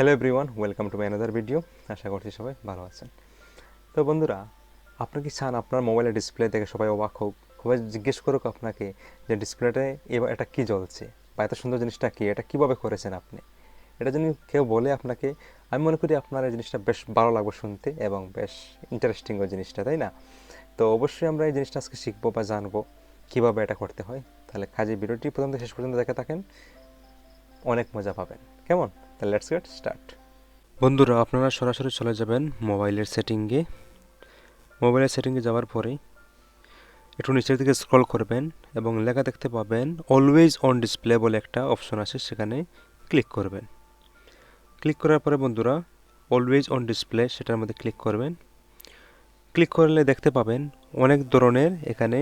Hello everyone welcome to my another video আশা করছি সবাই ভালো আছেন। তো বন্ধুরা আপনি কি চান আপনার মোবাইলের ডিসপ্লে দেখে সবাই অবাক হোক? সবাই জিজ্ঞেস করুক আপনাকে যে ডিসপ্লেতে এবার এটা কী জ্বলছে বা এত সুন্দর জিনিসটা কী? এটা কীভাবে করেছেন আপনি? এটা যদি কেউ বলে আপনাকে, আমি মনে করি আপনার এই জিনিসটা বেশ ভালো লাগবে শুনতে এবং বেশ ইন্টারেস্টিং ওই জিনিসটা, তাই না? তো অবশ্যই আমরা এই জিনিসটা আজকে শিখব বা জানব কীভাবে এটা করতে হয়। তাহলে কাজে ভিডিওটি প্রথম থেকে শেষ পর্যন্ত দেখে থাকেন, অনেক মজা পাবেন। কেমন? তাহলে লেটস গেট স্টার্ট বন্ধুরা, আপনারা সরাসরি চলে যাবেন মোবাইলের সেটিংয়ে। মোবাইলের সেটিংয়ে যাওয়ার পরেই একটু নিচের দিকে স্ক্রল করবেন এবং লেখা দেখতে পাবেন অলওয়েজ অন ডিসপ্লে বলে একটা অপশন আছে, সেখানে ক্লিক করবেন। ক্লিক করার পরে বন্ধুরা অলওয়েজ অন ডিসপ্লে সেটার মধ্যে ক্লিক করবেন। ক্লিক করলে দেখতে পাবেন অনেক ধরনের এখানে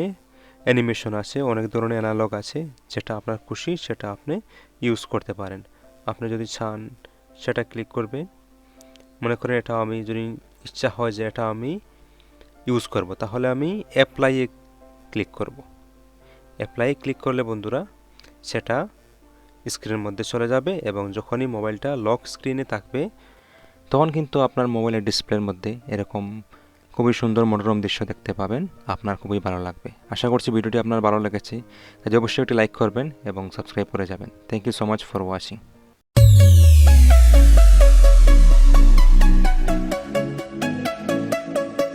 অ্যানিমেশন আছে, অনেক ধরনের অ্যানালগ আছে, যেটা আপনার খুশি, সেটা আপনি ইউজ করতে পারেন। আপনি যদি চান, সেটা ক্লিক করবে। মনে করেন এটা আমি যদি ইচ্ছা হয় যে এটা আমি ইউজ করব, তাহলে আমি অ্যাপ্লাইয়ে ক্লিক করব। অ্যাপ্লাই ক্লিক করলে বন্ধুরা, সেটা স্ক্রিনের মধ্যে চলে যাবে এবং যখনই মোবাইলটা লক স্ক্রিনে থাকবে, তখন কিন্তু আপনার মোবাইলের ডিসপ্লের মধ্যে এরকম খুবই সুন্দর মনোরম দৃশ্য দেখতে পাবেন। আপনার খুবই ভালো লাগবে। আশা করছি ভিডিওটি আপনার ভালো লেগেছে। কাজে অবশ্যই একটি লাইক করবেন এবং সাবস্ক্রাইব করে যাবেন। Thank you so much for watching